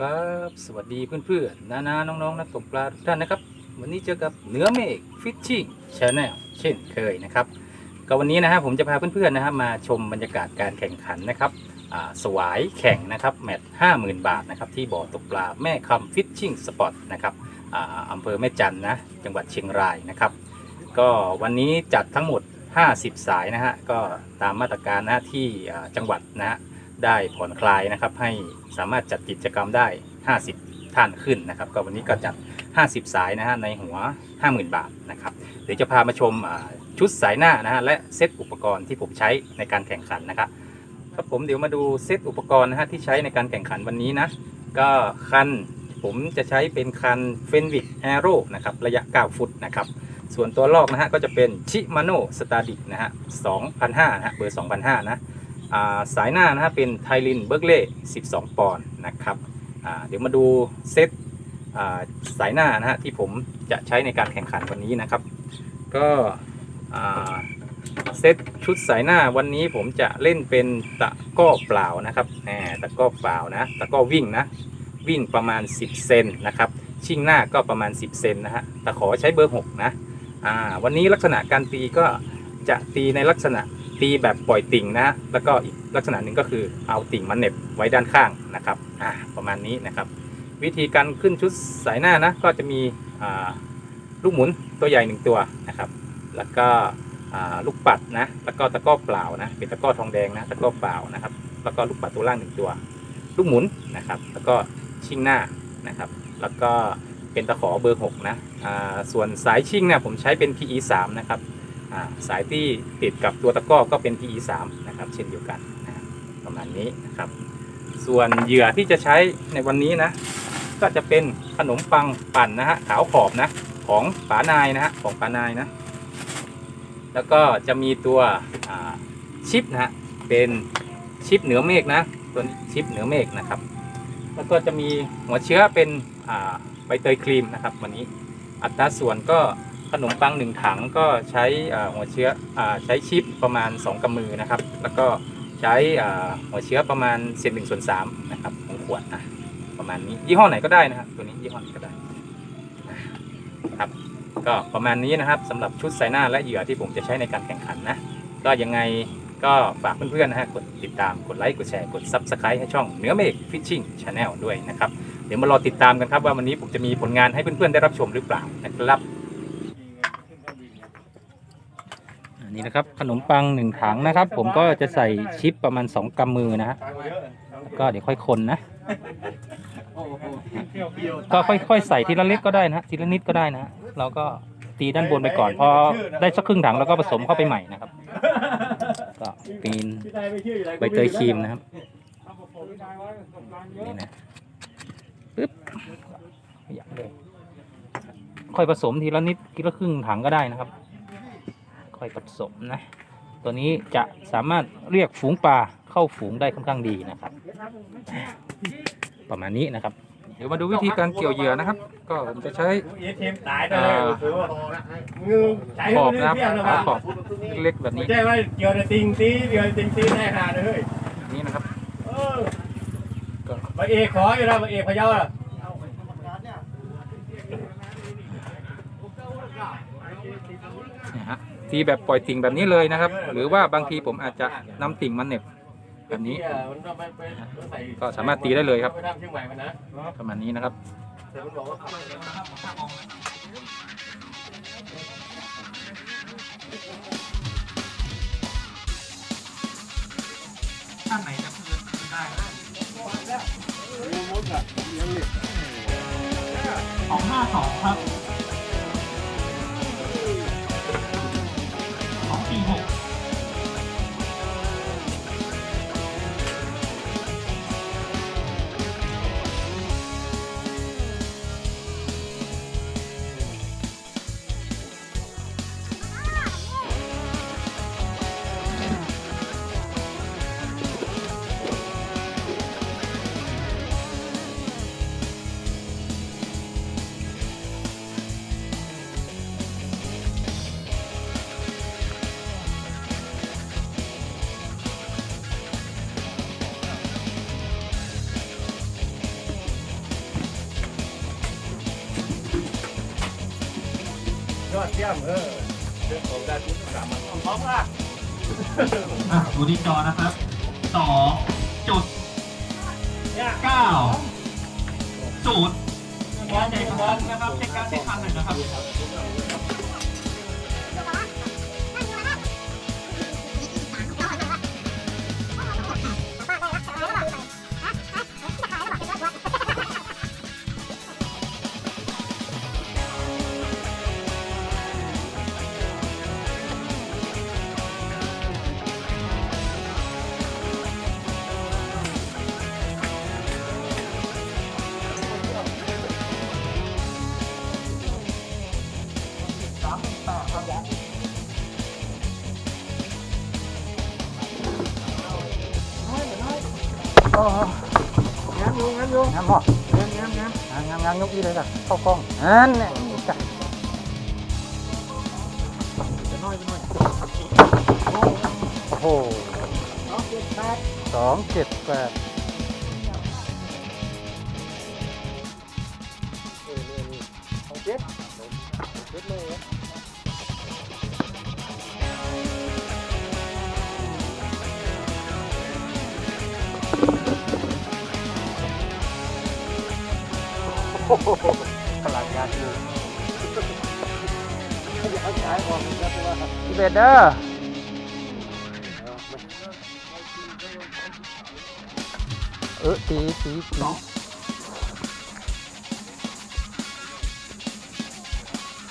สดีครับ สวัสดีเพื่อนๆ นานาน้องๆนักตกปลาทุกท่านนะครับ วันนี้เจอกับเหนือเมฆฟิชชิ่งชาแนลเช่นเคยนะครับ ก็วันนี้นะฮะผมจะพาเพื่อนๆนะฮะมาชมบรรยากาศการแข่งขันนะครับสวายแข่งนะครับแมตช์ห้าหมื่นบาทนะครับที่บ่อตกปลาแม่คำฟิชชิ่งสปอตนะครับอ่าอำเภอแม่จันนะจังหวัดเชียงรายนะครับ ก็วันนี้จัดทั้งหมด 50 สายนะฮะก็ตามมาตรการนะที่จังหวัดนะฮะ ได้ผ่อนคลายนะครับ ให้สามารถจัดกิจกรรมได้ 50 ท่านขึ้นนะครับ ก็วันนี้ก็จัด 50 สายนะฮะในหัว 50,000 บาทนะครับ เดี๋ยวจะพามาชมชุดสายหน้านะฮะและเซตอุปกรณ์ที่ผมใช้ในการแข่งขันนะครับครับผมเดี๋ยวมาดูเซตอุปกรณ์นะฮะที่ใช้ในการแข่งขันวันนี้นะก็คันผมจะใช้เป็นคันเฟนวิกแอโร่นะครับระยะ 9 ฟุตนะครับส่วนตัวลอกนะฮะก็จะเป็นชิมาโนสตาดิกนะฮะ2 0 0นะฮะเบอร์2,500นะ สายหน้านะฮะเป็นไทลินเบิร์กเล่12 ปอนด์นะครับเดี๋ยวมาดูเซตาสายหน้านะฮะที่ผมจะใช้ในการแข่งขันวันนี้นะครับ ก็เซตชุดสายหน้าวันนี้ผมจะเล่นเป็นตะก้อเปล่านะครับแหมตะก้อเปล่านะตะก้อวิ่งนะวิ่งประมาณ 10 เซนนะครับชิ่งหน้าก็ประมาณ 10 เซนนะฮะตะขอใช้เบอร์ 6 นะวันนี้ลักษณะการตีก็จะตีในลักษณะ ตีแบบปล่อยติ่งนะฮะแล้วก็อีกลักษณะหนึ่งก็คือเอาติ่งมาเน็บไว้ด้านข้างนะครับอ่าประมาณนี้นะครับ วิธีการขึ้นชุดสายหน้านะก็จะมีอ่าลูกหมุนตัวใหญ่หนึ่งตัวนะครับ แล้วก็อ่าลูกปัดนะ แล้วก็ตะก้อเปล่านะ เป็นตะก้อทองแดงนะ ตะก้อเปล่านะครับ แล้วก็ลูกปัดตัวล่างหนึ่งตัว ลูกหมุนนะครับ แล้วก็ชิ่งหน้านะครับ แล้วก็เป็นตะขอเบอร์6นะอ่าส่วนสายชิ่งเนี่ยผมใช้เป็น PE 3 นะครับ สายที่ติดกับตัวตะก้อก็เป็น PE 3นะครับเช่นเดียวกันนะประมาณนี้นะครับ ส่วนเหยื่อที่จะใช้ในวันนี้นะ ก็จะเป็นขนมปังปั่นนะฮะขาวขอบนะของป๋านายนะฮะของป๋านายนะ แล้วก็จะมีตัวชิปนะฮะเป็นชิปเหนือเมฆนะตัวชิปเหนือเมฆนะครับ แล้วก็จะมีหัวเชื้อเป็นใบเตยครีมนะครับ วันนี้อัตราส่วนก็ ขนมปังหนึ่งถังก็ใช้หัวเชื้ออใช้ชิปประมาณ 2กำมือนะครับ แล้วก็ใช้หัวเชื้อประมาณเศษหนึ่งส่วนสามนะครับของขวดนะประมาณนี้ยี่ห้อไหนก็ได้นะครับ ตัวนี้ยี่ห้อไหนก็ได้นะครับก็ประมาณนี้นะครับสำหรับชุดไซหน้าและเหยื่อที่ผมจะใช้ในการแข่งขันนะก็ยังไงก็ฝากเพื่อนๆนะฮะกดติดตามกดไลค์กดแชร์กด Subscribe ให้ช่องเนื้อเมฆฟิชชิ่งชาแนลด้วยนะครับ เดี๋ยวมารอติดตามกันครับว่าวันนี้ผมจะมีผลงานให้เพื่อนๆได้รับชมหรือเปล่านะครับ อั นนี้นะครับขนมปังหนึ่งถังนะครับ ผมก็จะใส่ชิปประมาณ2กำมือนะฮะแล้วก็เดี๋ยวค่อยคนนะ ก็ค่อยๆใส่ทีละเล็กก็ได้นะทีละนิดก็ได้นะเราก็ตีด้านบนไปก่อนพอได้สักครึ่งถังเราก็ผสมเข้าไปใหม่นะครับ ก็ปีนใบเตยครีมนะครับนี่นะปึ๊บขยับเลยค่อยผสมทีละนิดทีละครึ่งถังก็ได้นะครับ ค่อยผสมนะ ตัวนี้จะสามารถเรียกฝูงปลาเข้าฝูงได้ค่อนข้างดีนะครับ ประมาณนี้นะครับ เดี๋ยวมาดูวิธีการเกี่ยวเหยื่อนะครับ ก็ผมจะใช้เอทีมตายได้เลยคือว่างูใช้ขอบมือนะครับเพี้ยนนะหาครับขอบเล็กๆแบบนี้ไม่ใช่ว่าเกี่ยวในติงตีเกี่ยวในติงตีแน่หาเลยเฮ้ยแบบนี้นะครับ เออก็มาเอกขออยู่แล้วมาเอกพะเยาอะ นะฮะทีแบบปล่อยติ่งแบบนี้เลยนะครับ หรือว่าบางทีผมอาจจะนำติ่งมาเหน็บแบบนี้มันก็ไม่ไปใส่ก็สามารถตีได้เลยครับไปทำเชียงใหม่มันนะประมาณนี้นะครับแต่มันบอกว่าท่านไหนจะคืนคืนได้สองห้าสองครับ อดเยี่ยมเออเรื่องของการทุกสามันพร้อมค่ะอะดูที่จอนะครับสองจุดเก้าศูนย์แค่ใจครั้งนะครับเช็คการเช็คคันหน่อยนะครับ งานอยู่งานอยู่งามบ่งานงานงามงามงามยกอีเลยจ้ะเข้ากล้องอันเนี่ยจ้ะจะน้อยจะน้อยโอ้โหเอาเจ็ดแปดสองเจ็ดแปด ตลาดยาดูอย่าเอาใช้ออกนะเพราะว่าอีเบดเดอร์เออตีตีตี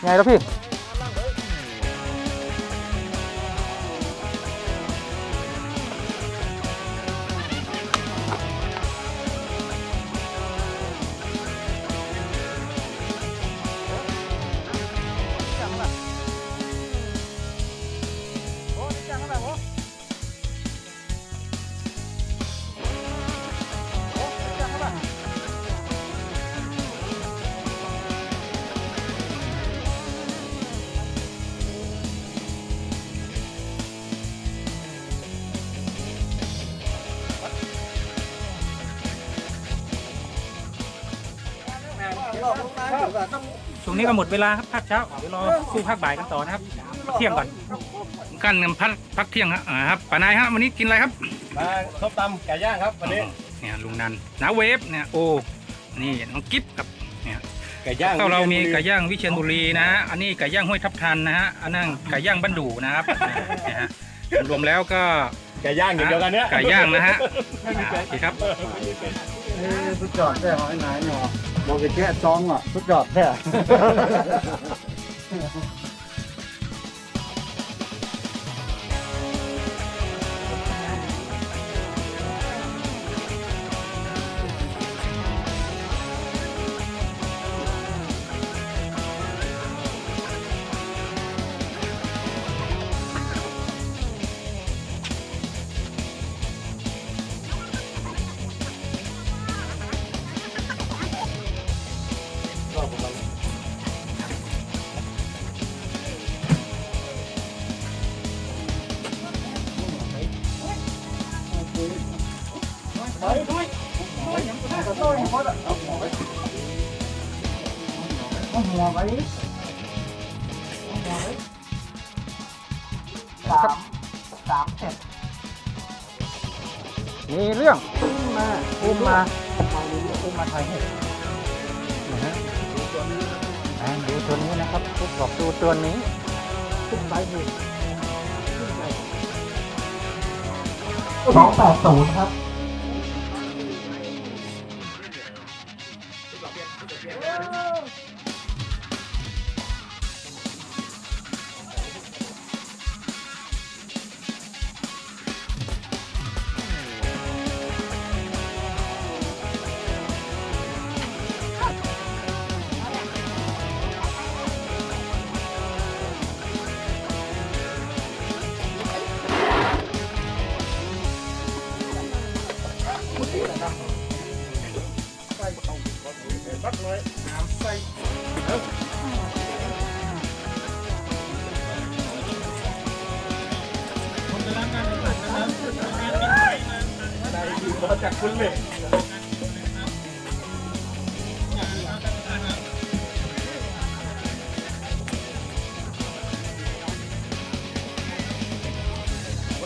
ไงแล้วพี่ ช่วงนี้ก็หมดเวลาครับพักเช้าเดี๋ยวรอสู้ภาคบ่ายกันต่อนะครับเที่ยงก่อนกันกันพักพักเที่ยงครับอ่าครับป้านายฮะวันนี้กินอะไรครับมาส้มตำไก่ย่างครับวันนี้เนี่ยลุงนันนาเวฟเนี่ยโอ้นี่น้องกิฟกับเนี่ยไก่ย่างข้าวเรามีไก่ย่างวิเชียรบุรีนะฮะอันนี้ไก่ย่างห้วยทับทันนะฮะอันนั้นไก่ย่างบ้านดูนะครับเนี่ยฮะรวมแล้วก็ไก่ย่างอย่างเดียวกันเนี้ยไก่ย่างนะฮะดีครับสุดยอดแท้หอยนายเนาะ บอกแค่จองอะสุดยอดแท้ มีเรื่องมาอุ้มมาอุ้มมาไทยให้นะฮะดูตัวนี้นะครับทุกบอกดูตัวนี้ทุกใบหนึ่งสองแปดศูนย์ครับ mà không có gì để bắt nó nám say đây thì nó chặt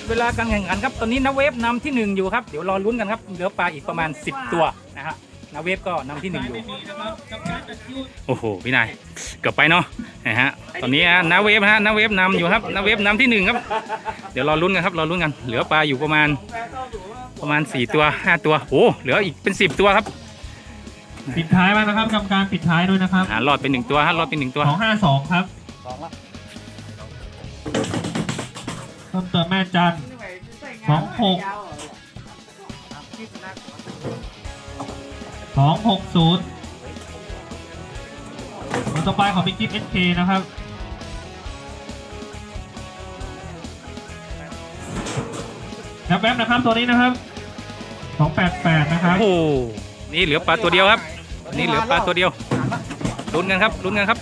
เวลาการแข่งขันครับ ตอนนี้นเวฟนำที่หนึ่งอยู่ครับ เดี๋ยวรอลุ้นกันครับ เหลือปลาอีกประมาณ 10 ตัวนะฮะ นาเวฟก็นำที่หนึ่งอยู่ไม่มีนะครับกรรมการจะคิวโอ้โหพี่นายเกือบไปเนาะนะฮะตอนนี้นะนาเวฟฮะนาเวฟนำอยู่ครับนาเวฟนำที่หนึ่งครับ เดี๋ยวรอลุ้นกันครับรอลุ้นกัน เหลือปลาอยู่ประมาณ ประมาณ4ตัว5ตัวโอ้เหลืออีกเป็น10ตัวครับปิดท้ายมานะครับกรรมการปิดท้ายด้วยนะครับอ่ารอดเป็นหนึ่งตัวฮะรอดเป็นหนึ่งตัวสองห้าสองครับสองละต้นเติมแม่จันสองหก สองหกศูนย์ตัวต่อไปของบิ๊กกิ๊ฟเอสเคนะครับแวบๆนะครับตัวนี้นะครับสองแปดแปดนะครับ โอ้โหนี่เหลือปลาตัวเดียวครับ นี่เหลือปลาตัวเดียวลุ้นกันครับลุ้นกันครับ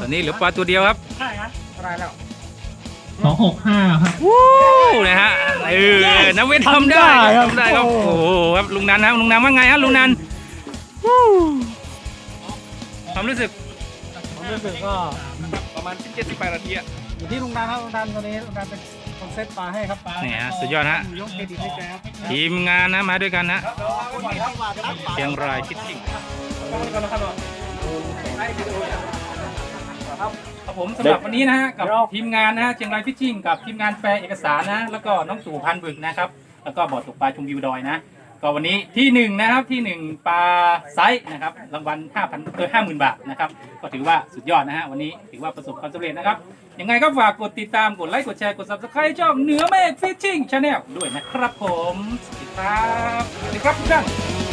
ตอนนี้เหลือปลาตัวเดียวครับอะไรแล้ว สองหกห้าครับ วู้นะฮะเออนักเวททำได้ทำได้ครับโอ้โหครับลุงนันครับลุงนันว่าไงครับลุงนันวู้ความรู้สึกผมรู้สึกก็ประมาณ17 18นาทีอะอยู่ที่ลุงดันครับลุงดันตอนนี้ลุงดันเป็นคนเซตปลาให้ครับปลานี่ฮะสุดยอดฮะยกเครดิตให้แกครับทีมงานนะมาด้วยกันนะเชียงรายคิดจริง ครับผมสำหรับวันนี้นะฮะกับทีมงานนะฮะเชียงรายฟิชชิ่งกับทีมงานแฟร์เอกสารนะ แล้วก็น้องตู่พันบึกนะครับ แล้วก็บอร์ดตกปลาชมวิวดอยนะ ก็วันนี้ที่หนึ่งนะครับที่หนึ่งปลาไซส์นะครับรางวัล5,000เออ50,000 บาทนะครับ ก็ถือว่าสุดยอดนะฮะวันนี้ถือว่าประสบความสำเร็จนะครับยังไงก็ฝากกดติดตามกดไลค์กดแชร์กด subscribe ช่องเหนือเมฆฟิชชิ่งชาแนลด้วยนะครับผมสวัสดีครับสวัสดีครับทุกท่าน